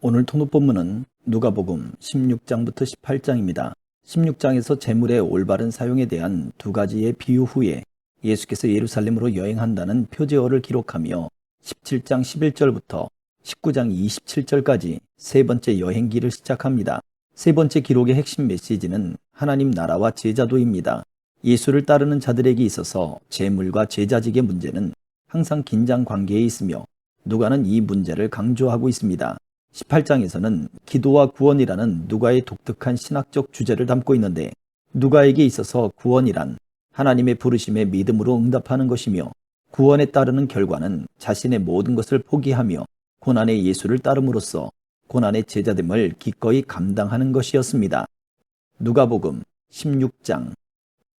오늘 통독 본문은 누가복음 16장부터 18장입니다. 16장에서 재물의 올바른 사용에 대한 두 가지의 비유 후에 예수께서 예루살렘으로 여행한다는 표제어를 기록하며 17장 11절부터 19장 27절까지 세 번째 여행기를 시작합니다. 세 번째 기록의 핵심 메시지는 하나님 나라와 제자도입니다. 예수를 따르는 자들에게 있어서 재물과 제자직의 문제는 항상 긴장 관계에 있으며 누가는 이 문제를 강조하고 있습니다. 18장에서는 기도와 구원이라는 누가의 독특한 신학적 주제를 담고 있는데 누가에게 있어서 구원이란 하나님의 부르심에 믿음으로 응답하는 것이며 구원에 따르는 결과는 자신의 모든 것을 포기하며 고난의 예수를 따름으로써 고난의 제자됨을 기꺼이 감당하는 것이었습니다. 누가복음 16장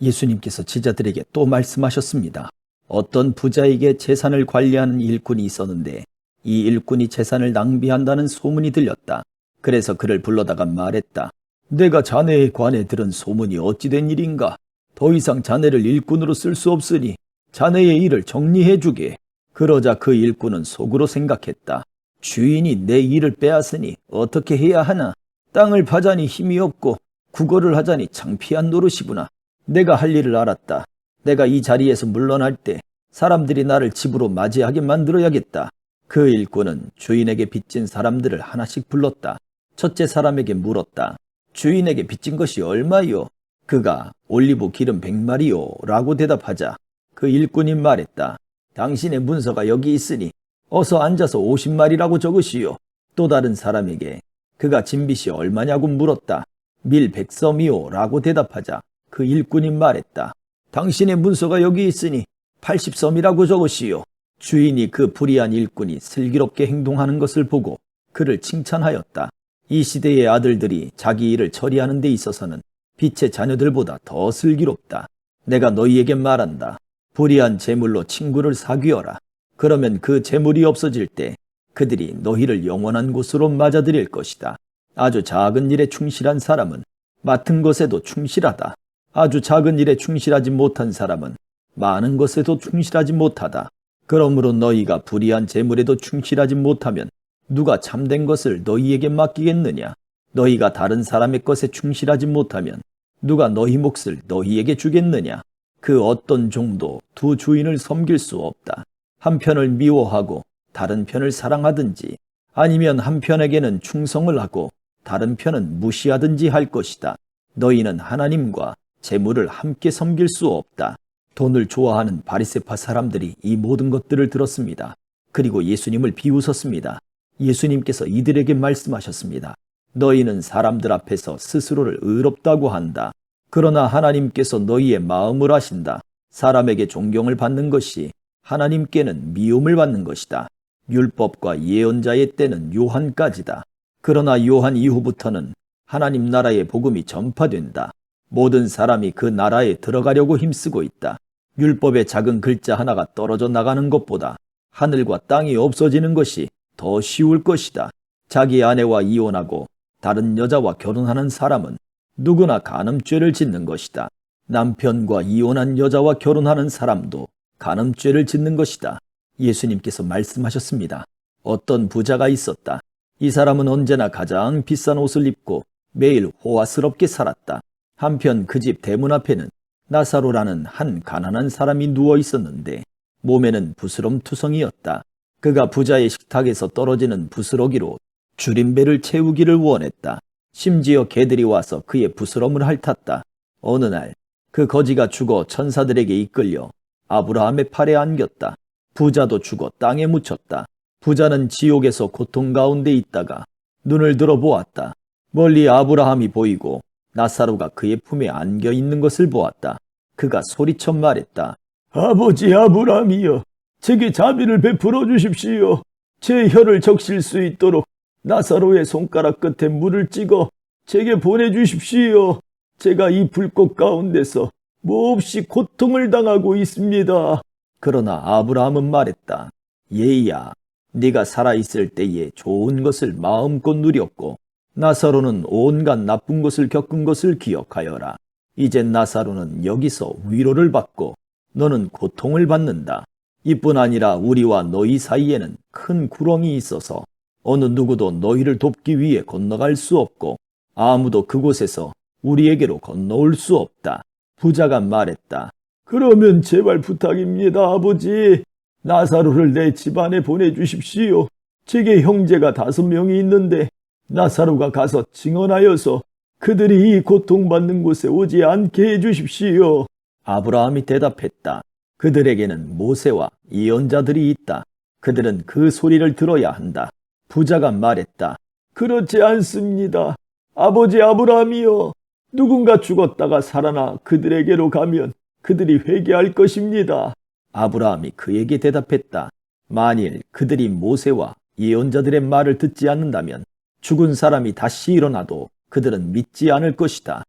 예수님께서 제자들에게 또 말씀하셨습니다. 어떤 부자에게 재산을 관리하는 일꾼이 있었는데 이 일꾼이 재산을 낭비한다는 소문이 들렸다. 그래서 그를 불러다가 말했다. 내가 자네에 관해 들은 소문이 어찌된 일인가? 더 이상 자네를 일꾼으로 쓸 수 없으니 자네의 일을 정리해 주게. 그러자 그 일꾼은 속으로 생각했다. 주인이 내 일을 빼앗으니 어떻게 해야 하나? 땅을 파자니 힘이 없고 국어를 하자니 창피한 노릇이구나. 내가 할 일을 알았다. 내가 이 자리에서 물러날 때 사람들이 나를 집으로 맞이하게 만들어야겠다. 그 일꾼은 주인에게 빚진 사람들을 하나씩 불렀다. 첫째 사람에게 물었다. 주인에게 빚진 것이 얼마요? 그가 올리브 기름 백마리요 라고 대답하자 그 일꾼이 말했다. 당신의 문서가 여기 있으니 어서 앉아서 50마리라고 적으시오. 또 다른 사람에게 그가 진 빚이 얼마냐고 물었다. 밀 백섬이요 라고 대답하자 그 일꾼이 말했다. 당신의 문서가 여기 있으니 80섬이라고 적으시오. 주인이 그 불의한 일꾼이 슬기롭게 행동하는 것을 보고 그를 칭찬하였다. 이 시대의 아들들이 자기 일을 처리하는 데 있어서는 빛의 자녀들보다 더 슬기롭다. 내가 너희에게 말한다. 불의한 재물로 친구를 사귀어라. 그러면 그 재물이 없어질 때 그들이 너희를 영원한 곳으로 맞아들일 것이다. 아주 작은 일에 충실한 사람은 맡은 것에도 충실하다. 아주 작은 일에 충실하지 못한 사람은 많은 것에도 충실하지 못하다. 그러므로 너희가 불의한 재물에도 충실하지 못하면 누가 참된 것을 너희에게 맡기겠느냐? 너희가 다른 사람의 것에 충실하지 못하면 누가 너희 몫을 너희에게 주겠느냐? 그 어떤 종도 두 주인을 섬길 수 없다. 한 편을 미워하고 다른 편을 사랑하든지 아니면 한 편에게는 충성을 하고 다른 편은 무시하든지 할 것이다. 너희는 하나님과 재물을 함께 섬길 수 없다. 돈을 좋아하는 바리세파 사람들이 이 모든 것들을 들었습니다. 그리고 예수님을 비웃었습니다. 예수님께서 이들에게 말씀하셨습니다. 너희는 사람들 앞에서 스스로를 의롭다고 한다. 그러나 하나님께서 너희의 마음을 아신다. 사람에게 존경을 받는 것이 하나님께는 미움을 받는 것이다. 율법과 예언자의 때는 요한까지다. 그러나 요한 이후부터는 하나님 나라의 복음이 전파된다. 모든 사람이 그 나라에 들어가려고 힘쓰고 있다. 율법의 작은 글자 하나가 떨어져 나가는 것보다 하늘과 땅이 없어지는 것이 더 쉬울 것이다. 자기 아내와 이혼하고 다른 여자와 결혼하는 사람은 누구나 간음죄를 짓는 것이다. 남편과 이혼한 여자와 결혼하는 사람도 간음죄를 짓는 것이다. 예수님께서 말씀하셨습니다. 어떤 부자가 있었다. 이 사람은 언제나 가장 비싼 옷을 입고 매일 호화스럽게 살았다. 한편 그 집 대문 앞에는 나사로라는 한 가난한 사람이 누워 있었는데 몸에는 부스럼투성이었다. 그가 부자의 식탁에서 떨어지는 부스러기로 줄임배를 채우기를 원했다. 심지어 개들이 와서 그의 부스럼을 핥았다. 어느 날 그 거지가 죽어 천사들에게 이끌려 아브라함의 팔에 안겼다. 부자도 죽어 땅에 묻혔다. 부자는 지옥에서 고통 가운데 있다가 눈을 들어 보았다. 멀리 아브라함이 보이고 나사로가 그의 품에 안겨 있는 것을 보았다. 그가 소리쳐 말했다. 아버지 아브라함이여, 제게 자비를 베풀어 주십시오. 제 혀를 적실 수 있도록 나사로의 손가락 끝에 물을 찍어 제게 보내주십시오. 제가 이 불꽃 가운데서 몹시 고통을 당하고 있습니다. 그러나 아브라함은 말했다. 예야, 네가 살아있을 때에 좋은 것을 마음껏 누렸고 나사로는 온갖 나쁜 것을 겪은 것을 기억하여라. 이제 나사로는 여기서 위로를 받고 너는 고통을 받는다. 이뿐 아니라 우리와 너희 사이에는 큰 구렁이 있어서 어느 누구도 너희를 돕기 위해 건너갈 수 없고 아무도 그곳에서 우리에게로 건너올 수 없다. 부자가 말했다. 그러면 제발 부탁입니다, 아버지. 나사로를 내 집안에 보내주십시오. 제게 형제가 다섯 명이 있는데 나사로가 가서 증언하여서 그들이 이 고통받는 곳에 오지 않게 해주십시오. 아브라함이 대답했다. 그들에게는 모세와 예언자들이 있다. 그들은 그 소리를 들어야 한다. 부자가 말했다. 그렇지 않습니다. 아버지 아브라함이여. 누군가 죽었다가 살아나 그들에게로 가면 그들이 회개할 것입니다. 아브라함이 그에게 대답했다. 만일 그들이 모세와 예언자들의 말을 듣지 않는다면 죽은 사람이 다시 일어나도 그들은 믿지 않을 것이다.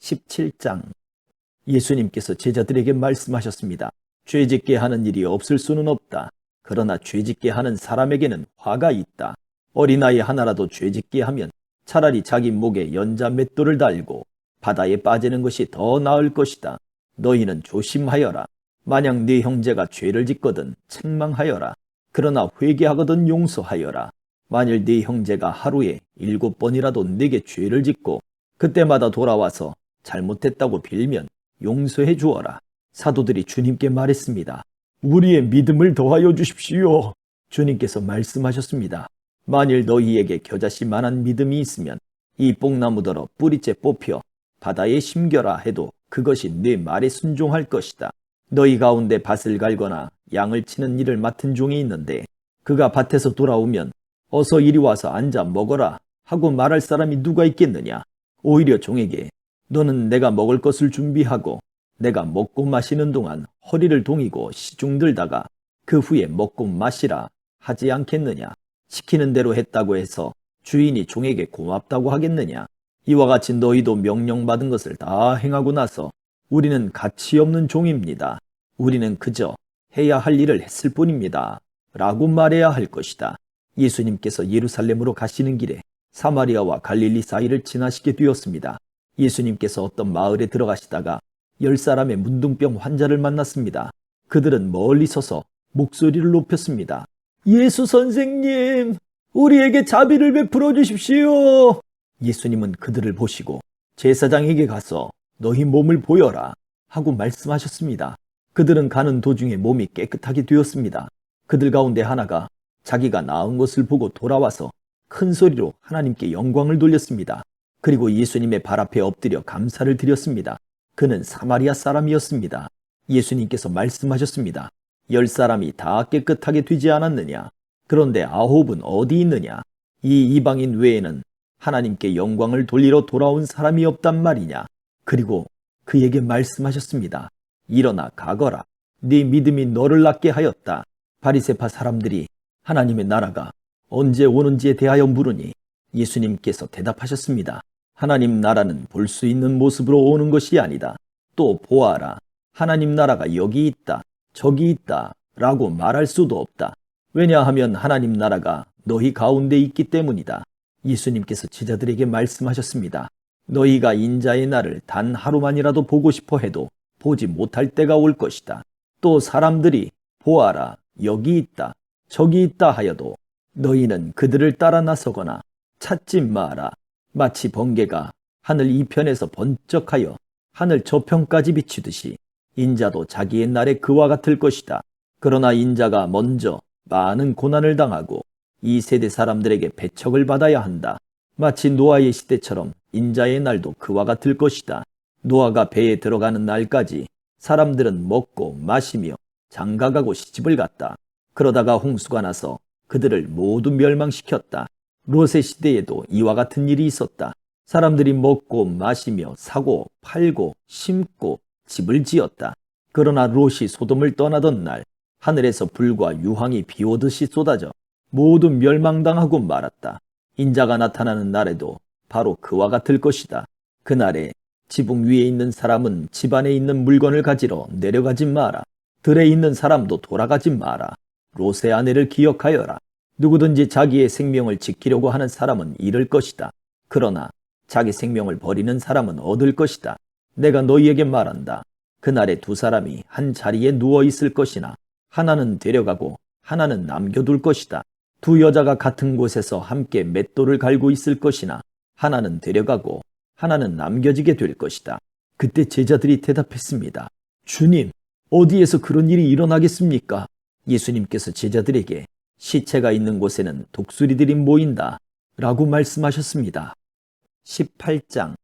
17장 예수님께서 제자들에게 말씀하셨습니다. 죄짓게 하는 일이 없을 수는 없다. 그러나 죄짓게 하는 사람에게는 화가 있다. 어린아이 하나라도 죄짓게 하면 차라리 자기 목에 연자 맷돌을 달고 바다에 빠지는 것이 더 나을 것이다. 너희는 조심하여라. 만약 네 형제가 죄를 짓거든 책망하여라. 그러나 회개하거든 용서하여라. 만일 네 형제가 하루에 일곱 번이라도 네게 죄를 짓고 그때마다 돌아와서 잘못했다고 빌면 용서해 주어라. 사도들이 주님께 말했습니다. 우리의 믿음을 더하여 주십시오. 주님께서 말씀하셨습니다. 만일 너희에게 겨자씨만한 믿음이 있으면 이 뽕나무더러 뿌리째 뽑혀 바다에 심겨라 해도 그것이 네 말에 순종할 것이다. 너희 가운데 밭을 갈거나 양을 치는 일을 맡은 종이 있는데 그가 밭에서 돌아오면 어서 이리 와서 앉아 먹어라 하고 말할 사람이 누가 있겠느냐? 오히려 종에게 너는 내가 먹을 것을 준비하고 내가 먹고 마시는 동안 허리를 동이고 시중 들다가 그 후에 먹고 마시라 하지 않겠느냐? 시키는 대로 했다고 해서 주인이 종에게 고맙다고 하겠느냐? 이와 같이 너희도 명령받은 것을 다 행하고 나서 우리는 가치 없는 종입니다. 우리는 그저 해야 할 일을 했을 뿐입니다. 라고 말해야 할 것이다. 예수님께서 예루살렘으로 가시는 길에 사마리아와 갈릴리 사이를 지나시게 되었습니다. 예수님께서 어떤 마을에 들어가시다가 열 사람의 문둥병 환자를 만났습니다. 그들은 멀리 서서 목소리를 높였습니다. 예수 선생님, 우리에게 자비를 베풀어 주십시오. 예수님은 그들을 보시고 제사장에게 가서 너희 몸을 보여라 하고 말씀하셨습니다. 그들은 가는 도중에 몸이 깨끗하게 되었습니다. 그들 가운데 하나가 자기가 나은 것을 보고 돌아와서 큰 소리로 하나님께 영광을 돌렸습니다. 그리고 예수님의 발 앞에 엎드려 감사를 드렸습니다. 그는 사마리아 사람이었습니다. 예수님께서 말씀하셨습니다. 열 사람이 다 깨끗하게 되지 않았느냐? 그런데 아홉은 어디 있느냐? 이 이방인 외에는 하나님께 영광을 돌리러 돌아온 사람이 없단 말이냐? 그리고 그에게 말씀하셨습니다. 일어나 가거라. 네 믿음이 너를 낫게 하였다. 바리세파 사람들이 하나님의 나라가 언제 오는지에 대하여 물으니 예수님께서 대답하셨습니다. 하나님 나라는 볼 수 있는 모습으로 오는 것이 아니다. 또 보아라. 하나님 나라가 여기 있다. 저기 있다. 라고 말할 수도 없다. 왜냐하면 하나님 나라가 너희 가운데 있기 때문이다. 예수님께서 제자들에게 말씀하셨습니다. 너희가 인자의 날을 단 하루만이라도 보고 싶어 해도 보지 못할 때가 올 것이다. 또 사람들이 보아라, 여기 있다, 저기 있다 하여도 너희는 그들을 따라 나서거나 찾지 마라. 마치 번개가 하늘 이편에서 번쩍하여 하늘 저편까지 비치듯이 인자도 자기의 날에 그와 같을 것이다. 그러나 인자가 먼저 많은 고난을 당하고 이 세대 사람들에게 배척을 받아야 한다. 마치 노아의 시대처럼 인자의 날도 그와 같을 것이다. 노아가 배에 들어가는 날까지 사람들은 먹고 마시며 장가가고 시집을 갔다. 그러다가 홍수가 나서 그들을 모두 멸망시켰다. 롯의 시대에도 이와 같은 일이 있었다. 사람들이 먹고 마시며 사고 팔고 심고 집을 지었다. 그러나 롯이 소돔을 떠나던 날 하늘에서 불과 유황이 비오듯이 쏟아져 모두 멸망당하고 말았다. 인자가 나타나는 날에도 바로 그와 같을 것이다. 그날에 지붕 위에 있는 사람은 집 안에 있는 물건을 가지러 내려가지 마라. 들에 있는 사람도 돌아가지 마라. 롯의 아내를 기억하여라. 누구든지 자기의 생명을 지키려고 하는 사람은 잃을 것이다. 그러나 자기 생명을 버리는 사람은 얻을 것이다. 내가 너희에게 말한다. 그날에 두 사람이 한 자리에 누워 있을 것이나 하나는 데려가고 하나는 남겨둘 것이다. 두 여자가 같은 곳에서 함께 맷돌을 갈고 있을 것이나 하나는 데려가고 하나는 남겨지게 될 것이다. 그때 제자들이 대답했습니다. 주님, 어디에서 그런 일이 일어나겠습니까? 예수님께서 제자들에게 시체가 있는 곳에는 독수리들이 모인다. 라고 말씀하셨습니다. 18장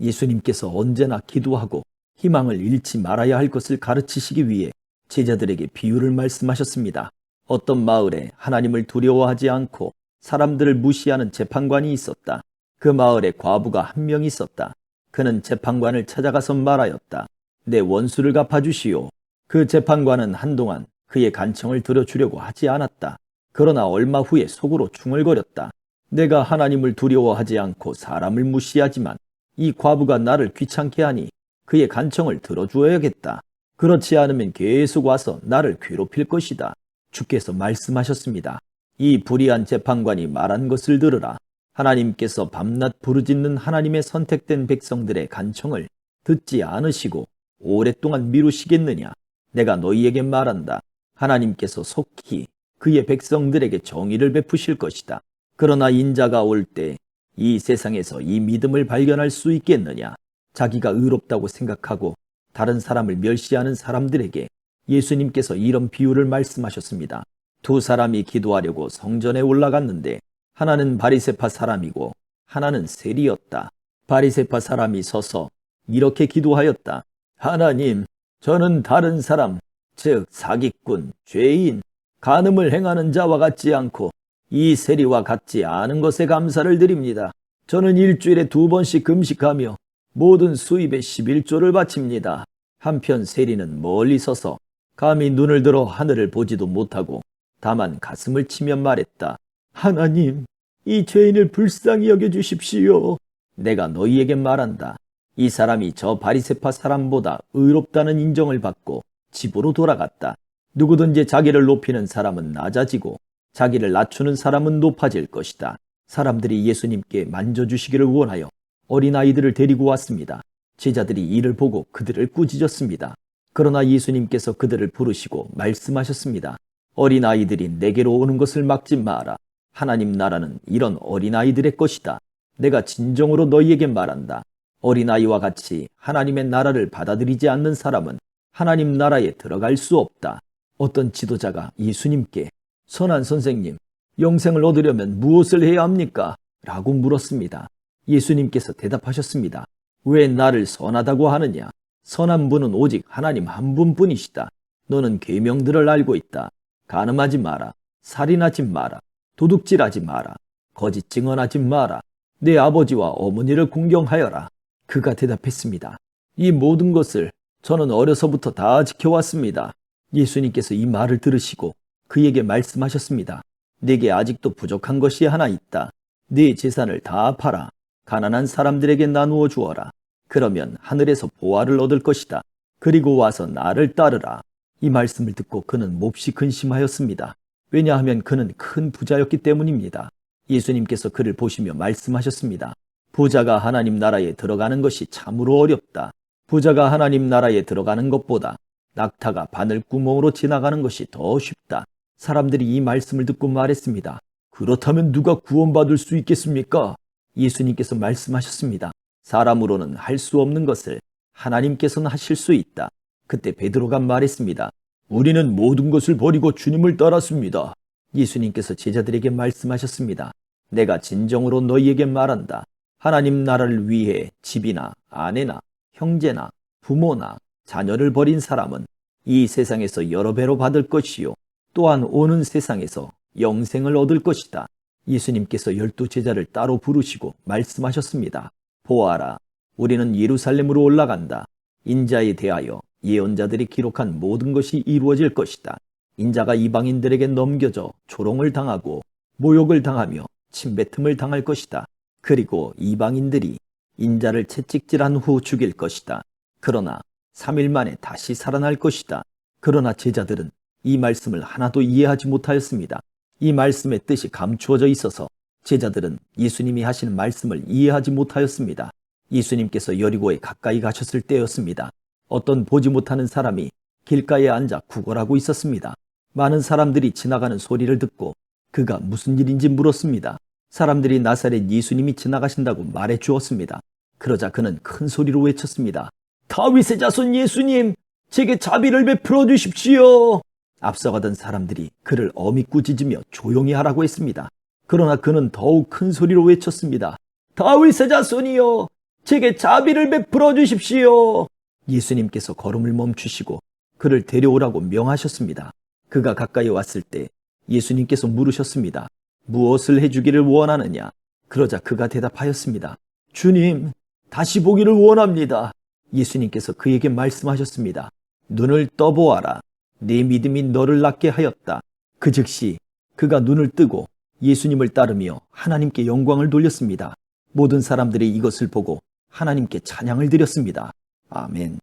예수님께서 언제나 기도하고 희망을 잃지 말아야 할 것을 가르치시기 위해 제자들에게 비유를 말씀하셨습니다. 어떤 마을에 하나님을 두려워하지 않고 사람들을 무시하는 재판관이 있었다. 그 마을에 과부가 한 명 있었다. 그는 재판관을 찾아가서 말하였다. 내 원수를 갚아주시오. 그 재판관은 한동안 그의 간청을 들어주려고 하지 않았다. 그러나 얼마 후에 속으로 중얼거렸다. 내가 하나님을 두려워하지 않고 사람을 무시하지만 이 과부가 나를 귀찮게 하니 그의 간청을 들어주어야겠다. 그렇지 않으면 계속 와서 나를 괴롭힐 것이다. 주께서 말씀하셨습니다. 이 불의한 재판관이 말한 것을 들으라. 하나님께서 밤낮 부르짖는 하나님의 선택된 백성들의 간청을 듣지 않으시고 오랫동안 미루시겠느냐? 내가 너희에게 말한다. 하나님께서 속히 그의 백성들에게 정의를 베푸실 것이다. 그러나 인자가 올 때 이 세상에서 이 믿음을 발견할 수 있겠느냐? 자기가 의롭다고 생각하고 다른 사람을 멸시하는 사람들에게 예수님께서 이런 비유를 말씀하셨습니다. 두 사람이 기도하려고 성전에 올라갔는데 하나는 바리세파 사람이고 하나는 세리였다. 바리세파 사람이 서서 이렇게 기도하였다. 하나님, 저는 다른 사람, 즉 사기꾼, 죄인, 간음을 행하는 자와 같지 않고 이 세리와 같지 않은 것에 감사를 드립니다. 저는 일주일에 두 번씩 금식하며 모든 수입의 11조를 바칩니다. 한편 세리는 멀리 서서 감히 눈을 들어 하늘을 보지도 못하고 다만 가슴을 치며 말했다. 하나님, 이 죄인을 불쌍히 여겨 주십시오. 내가 너희에게 말한다. 이 사람이 저 바리세파 사람보다 의롭다는 인정을 받고 집으로 돌아갔다. 누구든지 자기를 높이는 사람은 낮아지고 자기를 낮추는 사람은 높아질 것이다. 사람들이 예수님께 만져주시기를 원하여 어린아이들을 데리고 왔습니다. 제자들이 이를 보고 그들을 꾸짖었습니다. 그러나 예수님께서 그들을 부르시고 말씀하셨습니다. 어린아이들이 내게로 오는 것을 막지 마라. 하나님 나라는 이런 어린아이들의 것이다. 내가 진정으로 너희에게 말한다. 어린아이와 같이 하나님의 나라를 받아들이지 않는 사람은 하나님 나라에 들어갈 수 없다. 어떤 지도자가 예수님께 선한 선생님, 영생을 얻으려면 무엇을 해야 합니까? 라고 물었습니다. 예수님께서 대답하셨습니다. 왜 나를 선하다고 하느냐? 선한 분은 오직 하나님 한 분뿐이시다. 너는 계명들을 알고 있다. 가늠하지 마라. 살인하지 마라. 도둑질하지 마라. 거짓 증언하지 마라. 내 아버지와 어머니를 공경하여라. 그가 대답했습니다. 이 모든 것을 저는 어려서부터 다 지켜왔습니다. 예수님께서 이 말을 들으시고 그에게 말씀하셨습니다. 내게 아직도 부족한 것이 하나 있다. 네 재산을 다 팔아 가난한 사람들에게 나누어 주어라. 그러면 하늘에서 보화를 얻을 것이다. 그리고 와서 나를 따르라. 이 말씀을 듣고 그는 몹시 근심하였습니다. 왜냐하면 그는 큰 부자였기 때문입니다. 예수님께서 그를 보시며 말씀하셨습니다. 부자가 하나님 나라에 들어가는 것이 참으로 어렵다. 부자가 하나님 나라에 들어가는 것보다 낙타가 바늘 구멍으로 지나가는 것이 더 쉽다. 사람들이 이 말씀을 듣고 말했습니다. 그렇다면 누가 구원받을 수 있겠습니까? 예수님께서 말씀하셨습니다. 사람으로는 할 수 없는 것을 하나님께서는 하실 수 있다. 그때 베드로가 말했습니다. 우리는 모든 것을 버리고 주님을 따랐습니다. 예수님께서 제자들에게 말씀하셨습니다. 내가 진정으로 너희에게 말한다. 하나님 나라를 위해 집이나 아내나 형제나 부모나 자녀를 버린 사람은 이 세상에서 여러 배로 받을 것이요. 또한 오는 세상에서 영생을 얻을 것이다. 예수님께서 열두 제자를 따로 부르시고 말씀하셨습니다. 보아라, 우리는 예루살렘으로 올라간다. 인자에 대하여 예언자들이 기록한 모든 것이 이루어질 것이다. 인자가 이방인들에게 넘겨져 조롱을 당하고 모욕을 당하며 침뱉음을 당할 것이다. 그리고 이방인들이 인자를 채찍질한 후 죽일 것이다. 그러나 3일 만에 다시 살아날 것이다. 그러나 제자들은 이 말씀을 하나도 이해하지 못하였습니다. 이 말씀의 뜻이 감추어져 있어서 제자들은 예수님이 하시는 말씀을 이해하지 못하였습니다. 예수님께서 여리고에 가까이 가셨을 때였습니다. 어떤 보지 못하는 사람이 길가에 앉아 구걸하고 있었습니다. 많은 사람들이 지나가는 소리를 듣고 그가 무슨 일인지 물었습니다. 사람들이 나사렛 예수님이 지나가신다고 말해 주었습니다. 그러자 그는 큰 소리로 외쳤습니다. 다윗의 자손 예수님, 제게 자비를 베풀어 주십시오. 앞서가던 사람들이 그를 어미 꾸짖으며 조용히 하라고 했습니다. 그러나 그는 더욱 큰 소리로 외쳤습니다. 다윗의 자손이여, 제게 자비를 베풀어 주십시오. 예수님께서 걸음을 멈추시고 그를 데려오라고 명하셨습니다. 그가 가까이 왔을 때 예수님께서 물으셨습니다. 무엇을 해주기를 원하느냐? 그러자 그가 대답하였습니다. 주님, 다시 보기를 원합니다. 예수님께서 그에게 말씀하셨습니다. 눈을 떠보아라. 네 믿음이 너를 낫게 하였다. 그 즉시 그가 눈을 뜨고 예수님을 따르며 하나님께 영광을 돌렸습니다. 모든 사람들이 이것을 보고 하나님께 찬양을 드렸습니다. 아멘.